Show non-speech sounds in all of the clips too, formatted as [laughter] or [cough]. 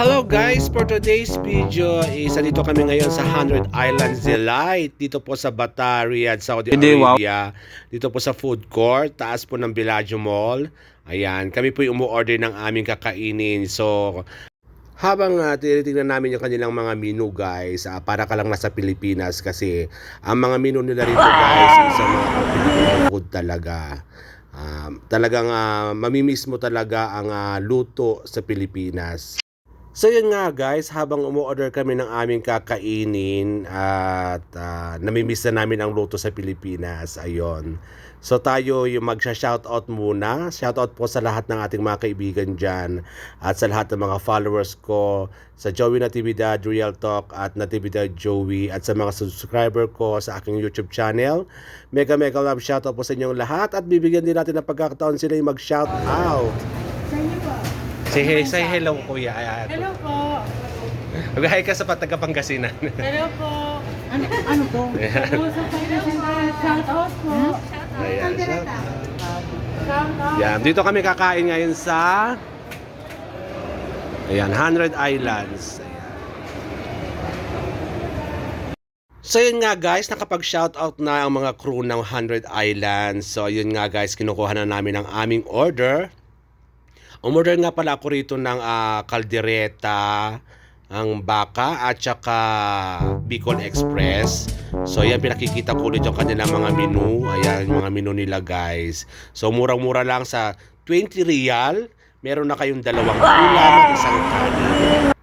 Hello guys! For today's video is dito kami ngayon sa 100 Islands Delight dito po sa Bata, Riyadh, Saudi. Arabia. Dito po sa food court, taas po ng Bellagio Mall. Ayan, kami po yung umu-order ng aming kakainin. So, habang uh, tinitingnan namin yung kanilang mga menu guys, ah, para ka lang nasa Pilipinas kasi ang mga menu nila rito guys is ang mga food talaga. Um, talagang ah, mamimiss mo talaga ang ah, luto sa Pilipinas. So yun nga guys, habang umu-order kami ng aming kakainin at uh, namimiss na namin ang luto sa Pilipinas, ayon. So tayo yung magsha-shoutout muna. Shoutout po sa lahat ng ating mga kaibigan dyan at sa lahat ng mga followers ko sa Joey Natividad Real Talk at Natividad Joey at sa mga subscriber ko sa aking YouTube channel. Mega mega love shoutout po sa inyong lahat at bibigyan din natin ng pagkakataon sila yung mag-shoutout. Say, hey, say hello kuya. Hello po. Mag-hi ka sa Pataga Pangasinan. Hello po. Ano, ano po? Hello sa Pangasinan. Shout out po. Ayan, shout Shout out. Yan, dito kami kakain ngayon sa Ayan, 100 Islands. Ayan. So yun nga guys, nakapag-shoutout na ang mga crew ng 100 Islands. So yun nga guys, kinukuha na namin ang aming order. Umorder nga pala ako rito ng ah, kaldereta, ang baka at saka Bicol Express. So yan pinakikita ko ulit yung kanilang mga menu. Ayan mga menu nila guys. So murang-mura lang sa 20 real. Meron na kayong dalawang ulam at isang kanin.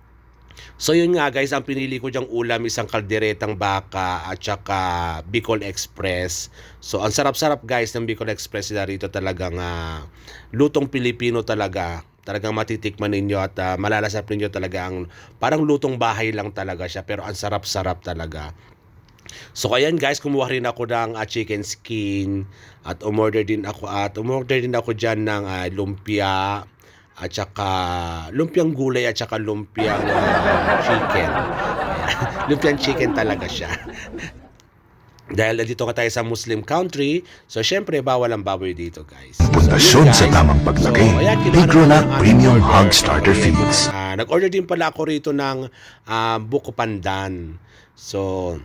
So yun nga guys, ang pinili ko diyang ulam isang kalderetang baka at saka Bicol Express. So ang sarap-sarap guys ng Bicol Express na rito talagang ah, lutong Pilipino talaga. Talagang matitikman ninyo at ah, malalasap ninyo talaga ang parang lutong bahay lang talaga siya pero ang sarap-sarap talaga. So ayan guys, kumuha rin ako ng ah, chicken skin at umorder din ako at umorder din ako diyan ng ah, lumpia at saka lumpiang gulay at saka lumpiang chicken. [laughs] Lumpiang chicken talaga siya. [laughs] Dahil dito ka tayo sa Muslim country, so syempre bawal ang baboy dito guys. So, Pundasyon yun, sa tamang paglaki. So, ayan, aming Premium. Hog Starter So, Feeds. ah, nag-order din pala ako rito ng ah, buko pandan. So,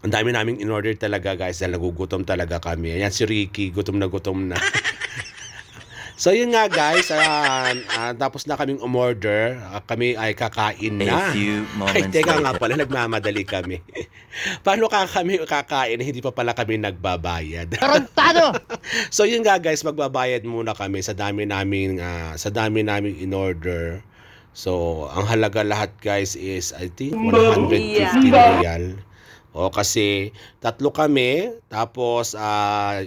ang dami naming in-order talaga guys dahil nagugutom talaga kami. Ayan si Ricky, gutom na gutom na. [laughs] so yun nga guys, ah, ah, tapos na kaming umorder. Ah, kami ay kakain na. A few Ay, moments teka nga later. pala, nagmamadali kami. [laughs] Paano ka kami kakain hindi pa pala kami nagbabayad? Tarantado! [laughs] so yun nga guys, magbabayad muna kami sa dami naming ah, sa dami naming in order. So, ang halaga lahat guys is I think 150 real. O kasi tatlo kami, tapos ah,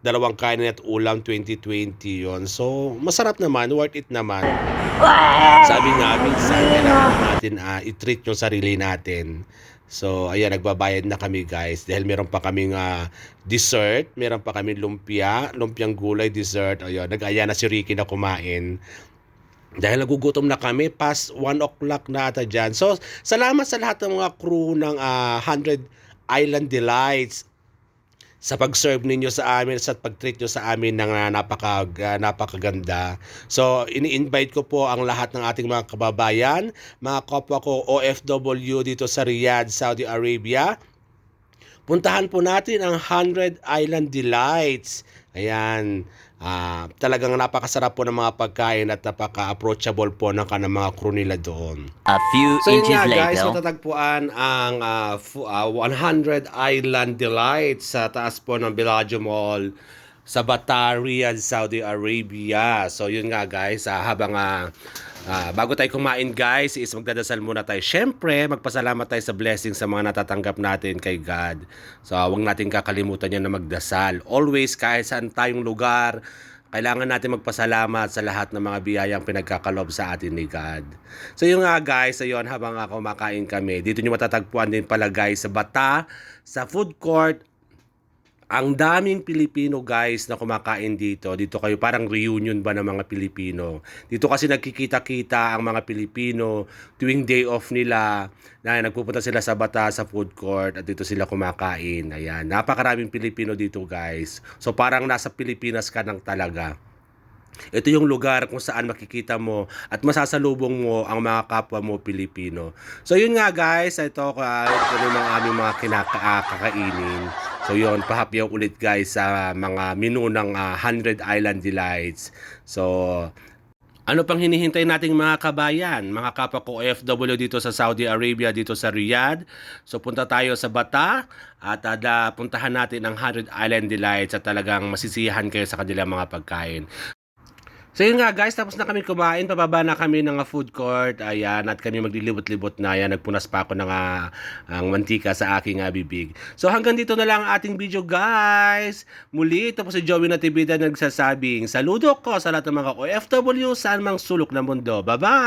dalawang kanin at ulam 2020 yon So, masarap naman, worth it naman. Sabi nga, minsan kailangan natin ah, i-treat yung sarili natin. So, ayan, nagbabayad na kami guys. Dahil meron pa kaming ah, dessert, meron pa kami lumpia, lumpiang gulay, dessert. Ayun, nag-aya na si Ricky na kumain. Dahil nagugutom na kami, past 1 o'clock na ata dyan. So, salamat sa lahat ng mga crew ng ah, 100 Island Delights sa pag-serve ninyo sa amin sa pag-treat nyo sa amin ng ah, napaka, ah, napakaganda. So, ini-invite ko po ang lahat ng ating mga kababayan, mga kapwa ko OFW dito sa Riyadh, Saudi Arabia. Puntahan po natin ang 100 Island Delights. Ayan. Ah, talagang napakasarap po ng mga pagkain at napaka-approachable po ng kanang mga crew nila doon. A few So yun inches nga guys, later. matatagpuan ang fu- ah, 100 Island Delights sa taas po ng Bellagio Mall sa Bata, Riyadh, Saudi Arabia. So yun nga guys, ah, habang ah, ah, bago tayo kumain guys, is magdadasal muna tayo. Siyempre, magpasalamat tayo sa blessing sa mga natatanggap natin kay God. So huwag natin kakalimutan yan na magdasal. Always, kahit saan tayong lugar, kailangan natin magpasalamat sa lahat ng mga biyayang pinagkakalob sa atin ni God. So yun nga guys, ayun habang ako kumakain kami, dito nyo matatagpuan din pala guys sa Bata, sa food court, ang daming Pilipino guys na kumakain dito. Dito kayo parang reunion ba ng mga Pilipino. Dito kasi nagkikita-kita ang mga Pilipino tuwing day off nila na nagpupunta sila sa Bata sa food court at dito sila kumakain. Ayan, napakaraming Pilipino dito guys. So parang nasa Pilipinas ka nang talaga. Ito yung lugar kung saan makikita mo at masasalubong mo ang mga kapwa mo Pilipino. So yun nga guys, ito uh, yung mga aming mga kinakakainin. So yun, pahapyaw ulit guys sa mga menu ng ah, 100 Island Delights. So ano pang hinihintay nating mga kabayan, mga kapwa ko OFW dito sa Saudi Arabia, dito sa Riyadh. So punta tayo sa Bata at uh, puntahan natin ang 100 Island Delights at talagang masisiyahan kayo sa kanilang mga pagkain. So yun nga guys, tapos na kami kumain, pababa na kami ng ah, food court, ayan, at kami maglilibot-libot na, ayan, nagpunas pa ako ng ah, ang mantika sa aking ah, bibig. So hanggang dito na lang ang ating video guys. Muli, ito po si Joey Natibida nagsasabing, saludo ko sa lahat ng mga OFW saan mang sulok ng mundo. Bye-bye!